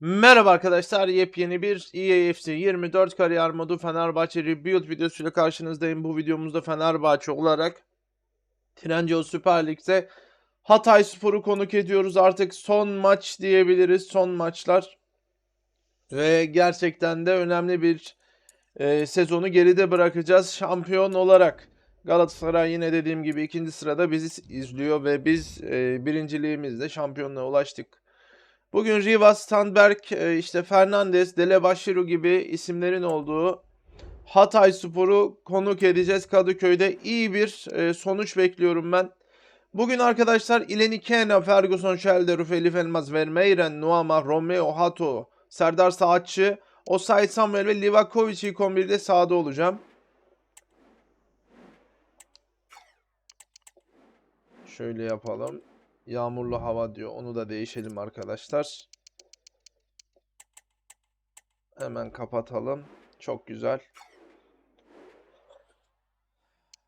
Merhaba arkadaşlar, yepyeni bir EAFC 24 kariyer modu Fenerbahçe Rebuild videosuyla karşınızdayım. Bu videomuzda Fenerbahçe olarak Trendyol Süper Lig'de Hatay Spor'u konuk ediyoruz. Artık son maç diyebiliriz, son maçlar. Ve gerçekten de önemli bir e, sezonu geride bırakacağız şampiyon olarak. Galatasaray yine dediğim gibi ikinci sırada bizi izliyor ve biz e, birinciliğimizde şampiyonluğa ulaştık. Bugün Rivas, Standberg, e, işte Fernandes, Delebaşiru gibi isimlerin olduğu Hatay Spor'u konuk edeceğiz Kadıköy'de. İyi bir e, sonuç bekliyorum ben. Bugün arkadaşlar İleni Kena, Ferguson, Şelderuf, Elif Elmaz, Vermeyren, Nuama, Romeo, Hato, Serdar Saatçı, Osay Samuel ve Livakovic ilk 11'de sahada olacağım. Şöyle yapalım. Yağmurlu hava diyor. Onu da değişelim arkadaşlar. Hemen kapatalım. Çok güzel.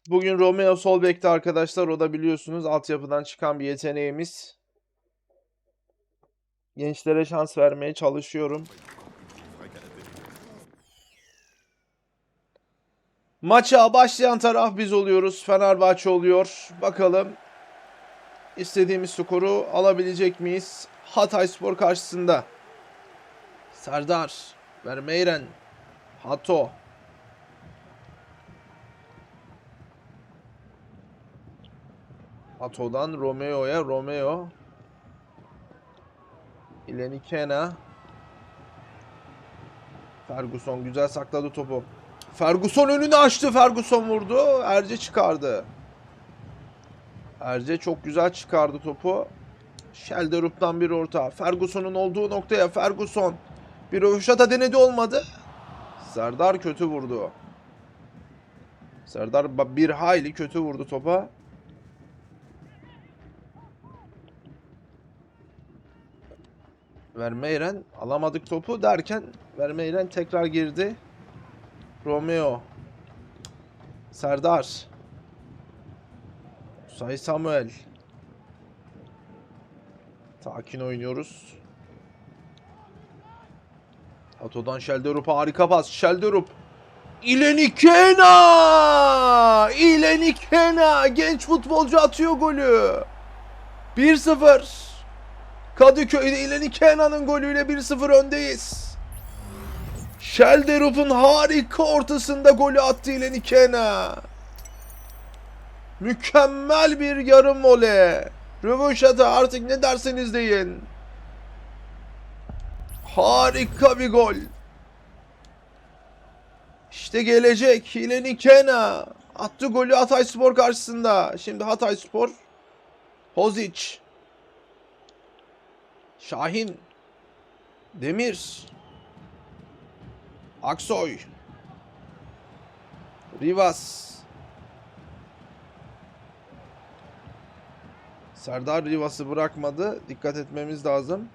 Bugün Romeo sol bekte arkadaşlar. O da biliyorsunuz altyapıdan çıkan bir yeteneğimiz. Gençlere şans vermeye çalışıyorum. Maça başlayan taraf biz oluyoruz. Fenerbahçe oluyor. Bakalım istediğimiz skoru alabilecek miyiz? Hatay Spor karşısında. Serdar, Vermeyren, Hato. Hato'dan Romeo'ya, Romeo. İlenikena. Ferguson güzel sakladı topu. Ferguson önünü açtı. Ferguson vurdu. Erce çıkardı. Erce çok güzel çıkardı topu. Shelderup'tan bir orta. Ferguson'un olduğu noktaya Ferguson. Bir röveşata denedi olmadı. Serdar kötü vurdu. Serdar bir hayli kötü vurdu topa. Vermeyren alamadık topu derken Vermeyren tekrar girdi. Romeo. Serdar. Say Samuel. Sakin oynuyoruz. Ato'dan Shelderup harika pas. Shelderup. İlenikena! İlenikena! Genç futbolcu atıyor golü. 1-0. Kadıköy'de İlenikena'nın golüyle 1-0 öndeyiz. Shelderup'un harika ortasında golü attı İlenikena. Mükemmel bir yarım vole. Röveşata artık ne derseniz deyin. Harika bir gol. İşte gelecek. Hileni Kena. Attı golü Hatay Spor karşısında. Şimdi Hatay Spor. Hozic. Şahin. Demir. Aksoy. Rivas. Serdar Rivas'ı bırakmadı. Dikkat etmemiz lazım.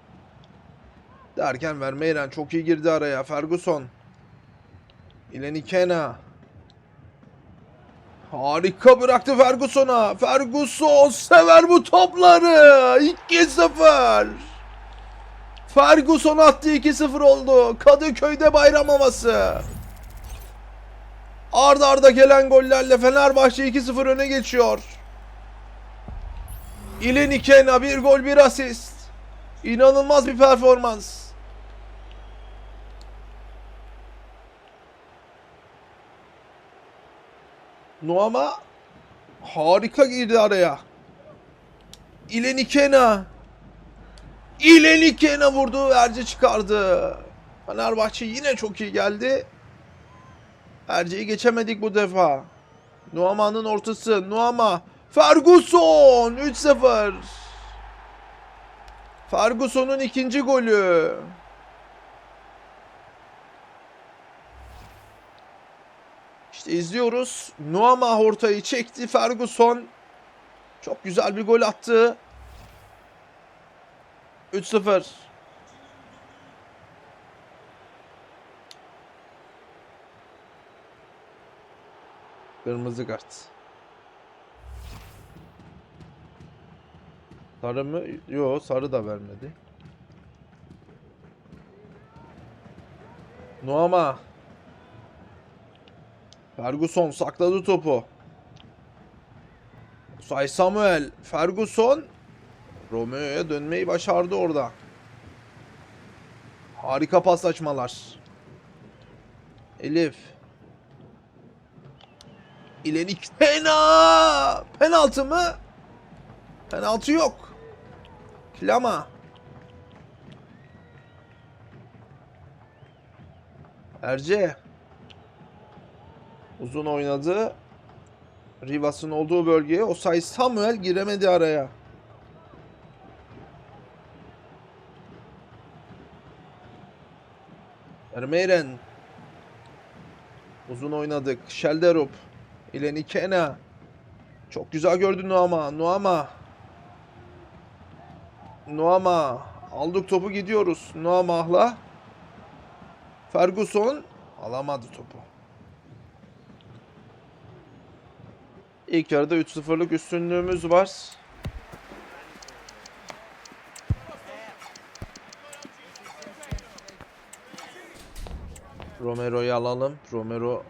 Derken Vermeyren çok iyi girdi araya. Ferguson. İlenikena. Harika bıraktı Ferguson'a. Ferguson sever bu topları. 2-0. Ferguson attı 2-0 oldu. Kadıköy'de bayram havası. Arda arda gelen gollerle Fenerbahçe 2-0 öne geçiyor. İleni Kena bir gol bir asist. İnanılmaz bir performans. Nuama harika girdi araya. İleni Kena. İleni Kena vurdu. Erce çıkardı. Fenerbahçe yine çok iyi geldi. Erce'yi geçemedik bu defa. Nuama'nın ortası. Nuama. Ferguson 3-0. Ferguson'un ikinci golü. İşte izliyoruz. Nuama ortayı çekti. Ferguson çok güzel bir gol attı. 3-0. Kırmızı kart. Sarı mı? Yo sarı da vermedi. Nuama. Ferguson sakladı topu. Say Samuel. Ferguson. Romeo'ya dönmeyi başardı orada. Harika paslaşmalar. Elif. İleri Pena! Penaltı mı? Penaltı yok. Klama. Erce. Uzun oynadı. Rivas'ın olduğu bölgeye Osay Samuel giremedi araya. Ermeyren. Uzun oynadık. Shelderup. İleni Kena. Çok güzel gördün Nuama. Nuama. Nuama. Aldık topu gidiyoruz. Nuama'la. Ferguson alamadı topu. İlk yarıda 3-0'lık üstünlüğümüz var. Romero'yu alalım. Romero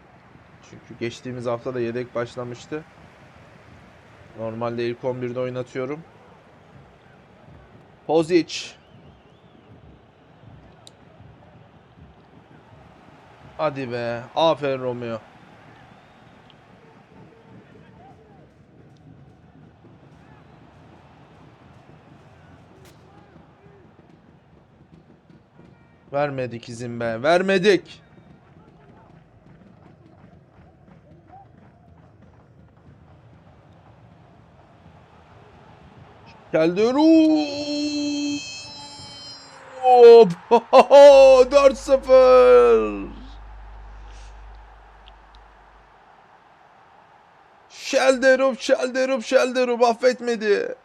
çünkü geçtiğimiz hafta da yedek başlamıştı. Normalde ilk 11'de oynatıyorum. Pozic. Hadi be. Aferin Romeo. Vermedik izin be. Vermedik. Geldi. Hop. 4-0. Şelderup, Şelderup, Şelderup affetmedi.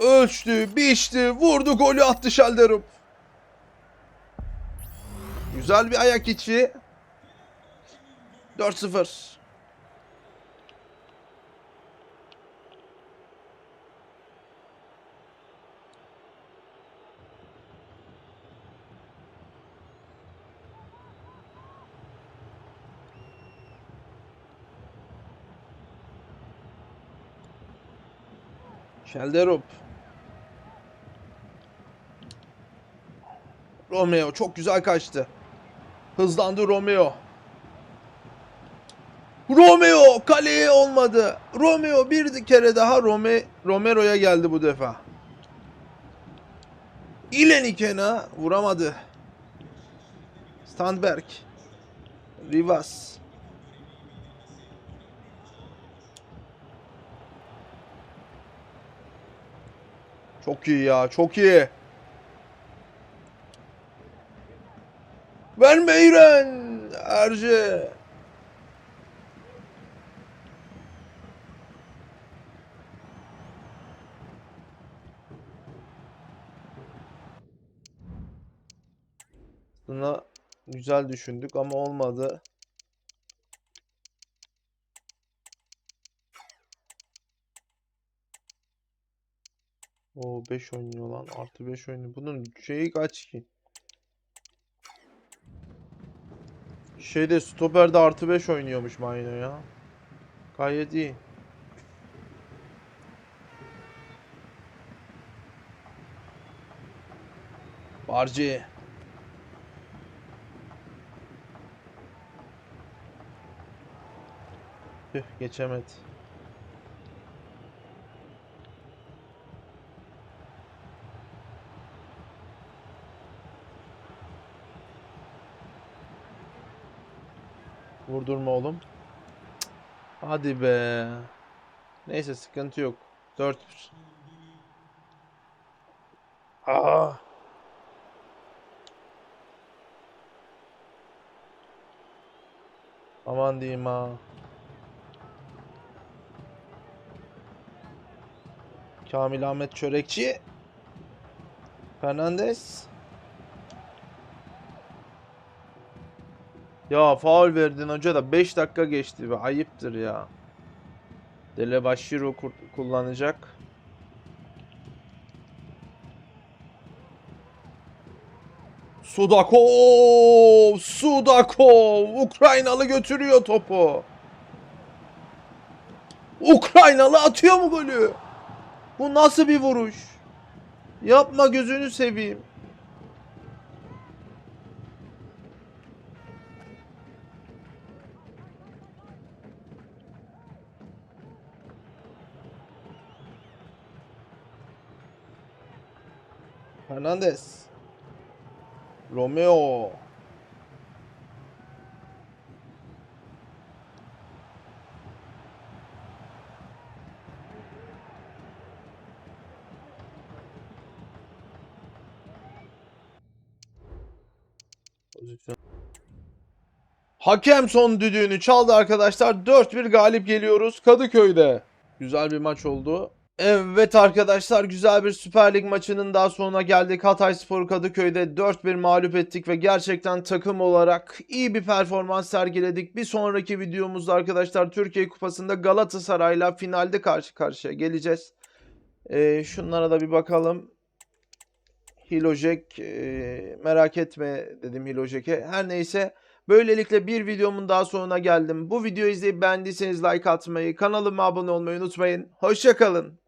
Ölçtü, biçti, vurdu, golü attı Şelderup. Güzel bir ayak içi. 4-0. Şelderup. Romeo çok güzel kaçtı. Hızlandı Romeo. Romeo kaleye olmadı. Romeo bir kere daha Rome, Romero'ya geldi bu defa. İlenikena vuramadı. Standberg. Rivas. Çok iyi ya, çok iyi. Vermeyren Erce. Buna güzel düşündük ama olmadı. O 5 oynuyor lan. Artı 5 oynuyor. Bunun şeyi kaç ki? Şeyde stoperde artı 5 oynuyormuş Maino ya. Gayet iyi. Barci. Tüh geçemedi. Vurdurma oğlum. Hadi be. Neyse sıkıntı yok. 4 Aa. Aman diyeyim ha. Kamil Ahmet Çörekçi. Fernandez. Ya faul verdin hoca da 5 dakika geçti be. Ayıptır ya. Dele Bashiro kur- kullanacak. Sudakov! Sudakov! Ukraynalı götürüyor topu. Ukraynalı atıyor mu golü? Bu nasıl bir vuruş? Yapma gözünü seveyim. Hernandez. Romeo. Hakem son düdüğünü çaldı arkadaşlar. 4-1 galip geliyoruz Kadıköy'de. Güzel bir maç oldu. Evet arkadaşlar güzel bir Süper Lig maçının daha sonuna geldik. Hatayspor Kadıköy'de 4-1 mağlup ettik ve gerçekten takım olarak iyi bir performans sergiledik. Bir sonraki videomuzda arkadaşlar Türkiye Kupası'nda Galatasaray'la finalde karşı karşıya geleceğiz. Ee, şunlara da bir bakalım. Hilojek e, merak etme dedim Hilojek'e. Her neyse böylelikle bir videomun daha sonuna geldim. Bu videoyu izleyip beğendiyseniz like atmayı, kanalıma abone olmayı unutmayın. Hoşçakalın.